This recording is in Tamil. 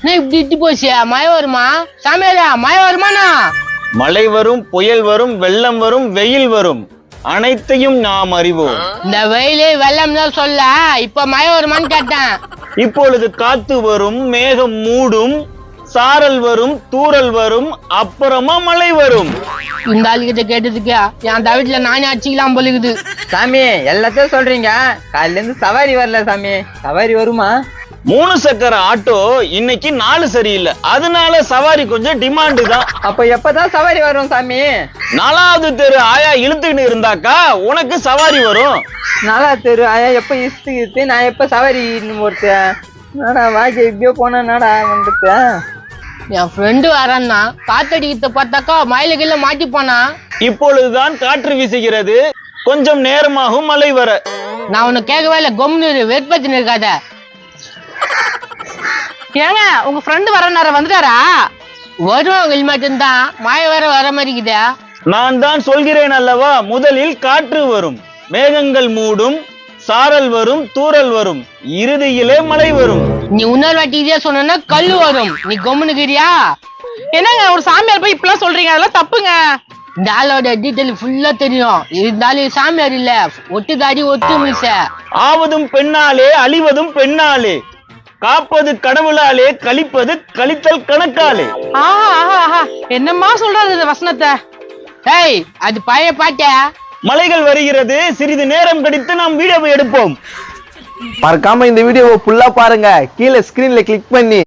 என்ன இப்படி இட்டு போச்சு? மழை வருமா? சாமியாரா மழை வருமாண்ணா? மழை வரும் புயல் வரும் வெள்ளம் வரும் வெயில் வரும். அனைத்தையும் நாம் அறிவோம். இந்த வெயிலு வெள்ளம் தான் சொல்ல. இப்ப மழை வருமான்னு கேட்டேன். இப்பொழுது காத்து வரும் மேகம் மூடும் சாரல் வரும் தூறல் வரும் அப்புறமா மழை வரும். இந்த ஆளுகிட்ட கேட்டதுக்கு என் தவிட்டுல நானே அடிச்சுக்கலாம் பொழுகுது சாமி எல்லாத்தையும் சொல்றீங்க. காலையில இருந்து சவாரி வரல சாமி. சவாரி வருமா? மூணு சக்கர ஆட்டோ இன்னைக்கு நாலு சரியில்லை. அதனால சவாரி கொஞ்சம் டிமாண்டு தான். அப்ப எப்பதான் சவாரி வரும் சாமி? நாலாவது தெரு ஆயா இழுத்துக்கிட்டு இருந்தாக்கா உனக்கு சவாரி வரும். நாலா தெரு ஆயா எப்ப இசுத்து நான் எப்ப சவாரி ஒருத்தன்? நாடா வாக்கி இப்படியோ போனா நாடா வந்துட்டு என் ஃப்ரெண்டு வரான்னா காத்தடிக்கிறத பார்த்தாக்கா மயில கீழ மாட்டி போனா இப்பொழுதுதான் காற்று வீசுகிறது. கொஞ்சம் நேரமாகும் மழை வர. நான் உன்னை கேட்கவே இல்லை. கொம்னு வெட்பத்தின்னு இருக்காத. ஏங்க உங்க ஃப்ரெண்டு வர நேரம் வந்துட்டாரா? வருவாங்க மட்டும்தான் மழை வேற வர மாதிரி இருக்குதே நான் தான் சொல்கிறேன் அல்லவா முதலில் காற்று வரும் மேகங்கள் மூடும் சாரல் வரும் தூறல் வரும் இறுதியிலே மழை வரும். நீ இன்னொரு வாட்டி இதே சொன்னா கல்லு வரும். நீ கொம்முனுக்கிறியா? என்னங்க ஒரு சாமியார் போய் இப்படிலாம் சொல்றீங்க அதெல்லாம் தப்புங்க. இந்த ஆளோட டீட்டெயில் ஃபுல்லா தெரியும். இருந்தாலும் சாமியார் இல்ல. ஒட்டு தாடி ஒட்டு மிச. ஆவதும் பெண்ணாலே அழிவதும் பெண்ணாலே. காப்பது கடவுளாலே கழிப்பது கழித்தல் கணக்காலே. ஆஹா ஆஹா ஆஹா. என்னம்மா சொல்றது இந்த வசனத்தை? ஏய் அது பழைய பாட்டே? மலைகள் வருகிறது சிறிது நேரம் கழித்து நாம் வீடியோவை எடுப்போம். மறக்காம இந்த வீடியோவை ஃபுல்லா பாருங்க. கீழே ஸ்கிரீன்ல கிளிக் பண்ணி